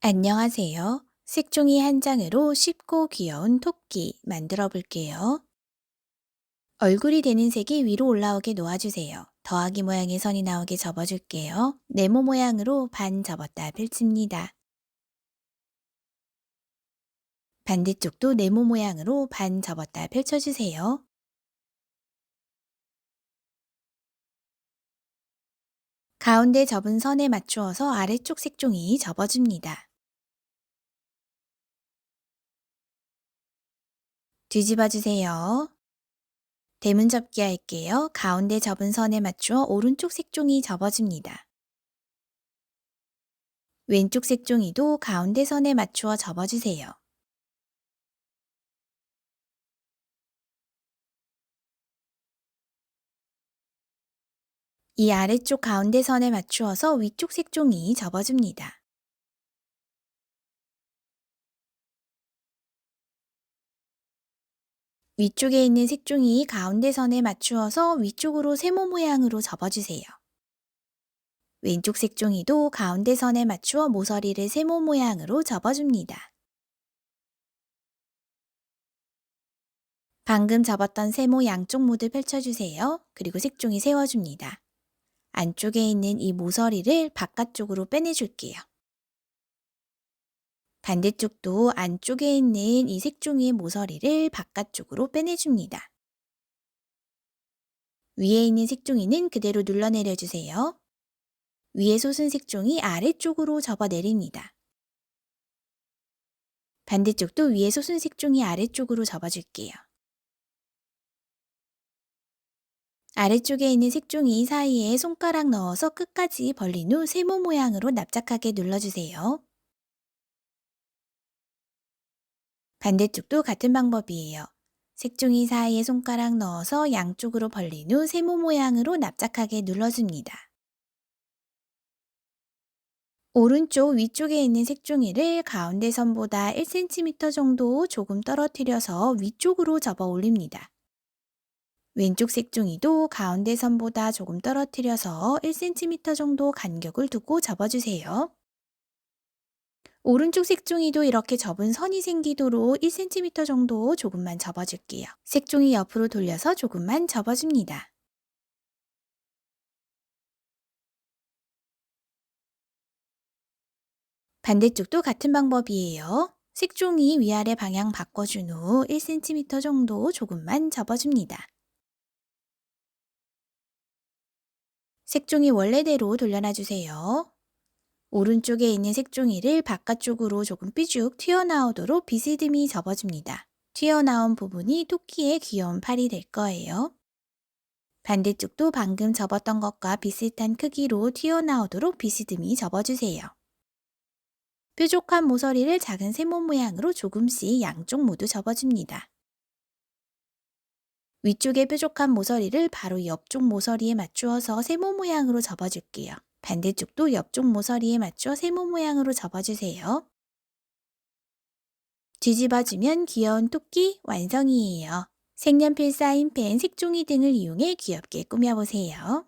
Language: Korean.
안녕하세요. 색종이 한 장으로 쉽고 귀여운 토끼 만들어 볼게요. 얼굴이 되는 색이 위로 올라오게 놓아주세요. 더하기 모양의 선이 나오게 접어줄게요. 네모 모양으로 반 접었다 펼칩니다. 반대쪽도 네모 모양으로 반 접었다 펼쳐주세요. 가운데 접은 선에 맞추어서 아래쪽 색종이 접어줍니다. 뒤집어 주세요. 대문 접기 할게요. 가운데 접은 선에 맞추어 오른쪽 색종이 접어줍니다. 왼쪽 색종이도 가운데 선에 맞추어 접어주세요. 이 아래쪽 가운데 선에 맞추어서 위쪽 색종이 접어줍니다. 위쪽에 있는 색종이 가운데 선에 맞추어서 위쪽으로 세모 모양으로 접어주세요. 왼쪽 색종이도 가운데 선에 맞추어 모서리를 세모 모양으로 접어줍니다. 방금 접었던 세모 양쪽 모두 펼쳐주세요. 그리고 색종이 세워줍니다. 안쪽에 있는 이 모서리를 바깥쪽으로 빼내줄게요. 반대쪽도 안쪽에 있는 이 색종이의 모서리를 바깥쪽으로 빼내줍니다. 위에 있는 색종이는 그대로 눌러내려 주세요. 위에 솟은 색종이 아래쪽으로 접어 내립니다. 반대쪽도 위에 솟은 색종이 아래쪽으로 접어줄게요. 아래쪽에 있는 색종이 사이에 손가락 넣어서 끝까지 벌린 후 세모 모양으로 납작하게 눌러주세요. 반대쪽도 같은 방법이에요. 색종이 사이에 손가락 넣어서 양쪽으로 벌린 후 세모 모양으로 납작하게 눌러줍니다. 오른쪽 위쪽에 있는 색종이를 가운데 선보다 1cm 정도 조금 떨어뜨려서 위쪽으로 접어 올립니다. 왼쪽 색종이도 가운데 선보다 조금 떨어뜨려서 1cm 정도 간격을 두고 접어주세요. 오른쪽 색종이도 이렇게 접은 선이 생기도록 1cm 정도 조금만 접어줄게요. 색종이 옆으로 돌려서 조금만 접어줍니다. 반대쪽도 같은 방법이에요. 색종이 위아래 방향 바꿔준 후 1cm 정도 조금만 접어줍니다. 색종이 원래대로 돌려놔주세요. 오른쪽에 있는 색종이를 바깥쪽으로 조금 삐죽 튀어나오도록 비스듬히 접어줍니다. 튀어나온 부분이 토끼의 귀여운 팔이 될 거예요. 반대쪽도 방금 접었던 것과 비슷한 크기로 튀어나오도록 비스듬히 접어주세요. 뾰족한 모서리를 작은 세모 모양으로 조금씩 양쪽 모두 접어줍니다. 위쪽의 뾰족한 모서리를 바로 옆쪽 모서리에 맞추어서 세모 모양으로 접어줄게요. 반대쪽도 옆쪽 모서리에 맞춰 세모 모양으로 접어주세요. 뒤집어주면 귀여운 토끼 완성이에요. 색연필 사인펜, 색종이 등을 이용해 귀엽게 꾸며보세요.